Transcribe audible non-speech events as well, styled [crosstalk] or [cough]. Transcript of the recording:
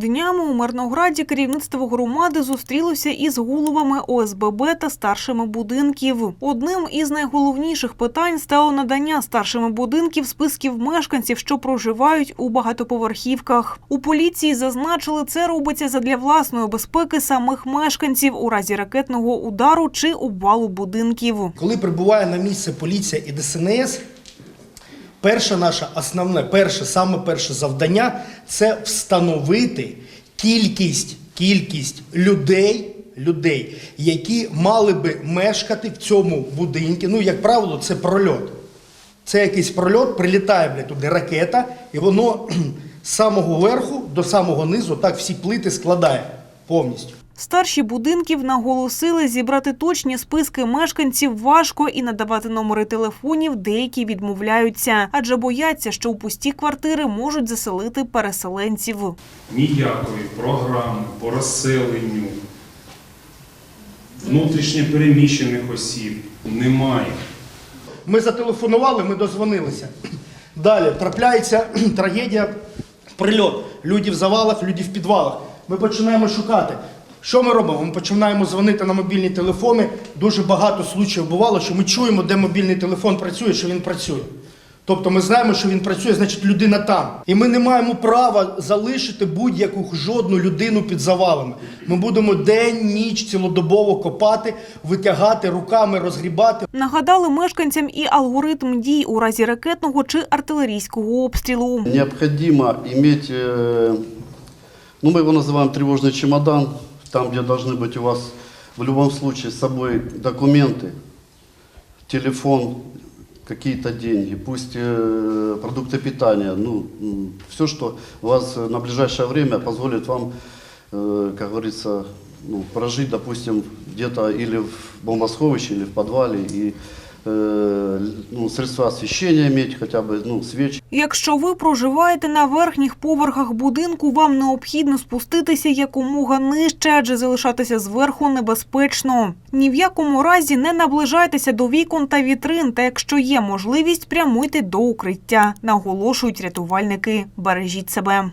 Днями у Мирнограді керівництво громади зустрілося із головами ОСББ та старшими будинків. Одним із найголовніших питань стало надання старшими будинків списків мешканців, що проживають у багатоповерхівках. У поліції зазначили, це робиться задля власної безпеки самих мешканців у разі ракетного удару чи обвалу будинків. Коли прибуває на місце поліція і ДСНС, перше наше основне, перше, саме перше завдання це встановити кількість, кількість людей, людей, які мали би мешкати в цьому будинку. Ну, як правило, це прольот. Це якийсь прольот, прилітає блядь, туди ракета, і воно [clears throat] з самого верху до самого низу так всі плити складає повністю. Старші будинків наголосили, зібрати точні списки мешканців важко і надавати номери телефонів деякі відмовляються, адже бояться, що у пусті квартири можуть заселити переселенців. ніякої програми по розселенню внутрішньо переміщених осіб немає. Ми зателефонували, ми дозвонилися. Далі трапляється [clears throat] трагедія, прильот. Люди в завалах, люди в підвалах. Ми починаємо шукати. Що ми робимо? Ми починаємо дзвонити на мобільні телефони. Дуже багато случаїв бувало, що ми чуємо, де мобільний телефон працює, що він працює. Тобто ми знаємо, що він працює, значить людина там. І ми не маємо права залишити будь-яку жодну людину під завалами. Ми будемо день, ніч, цілодобово копати, витягати руками, розгрібати. Нагадали мешканцям і алгоритм дій у разі ракетного чи артилерійського обстрілу. Необходимо иметь, э, ну мы его называем тревожный чемодан, Там, где должны быть у вас в любом случае с собой документы, телефон, какие-то деньги, пусть э, продукты питания, ну, все, что вас на ближайшее время позволит вам, э, как говорится, ну, прожить, допустим, где-то или в бомбосховище, или в подвале, и ну, средства освещения иметь, хотя бы, ну, свечи. Якщо ви проживаєте на верхніх поверхах будинку, вам необхідно спуститися якомога нижче, адже залишатися зверху небезпечно. Ні в якому разі не наближайтеся до вікон та вітрин, та якщо є можливість, прямуйте до укриття. Наголошують рятувальники. Бережіть себе.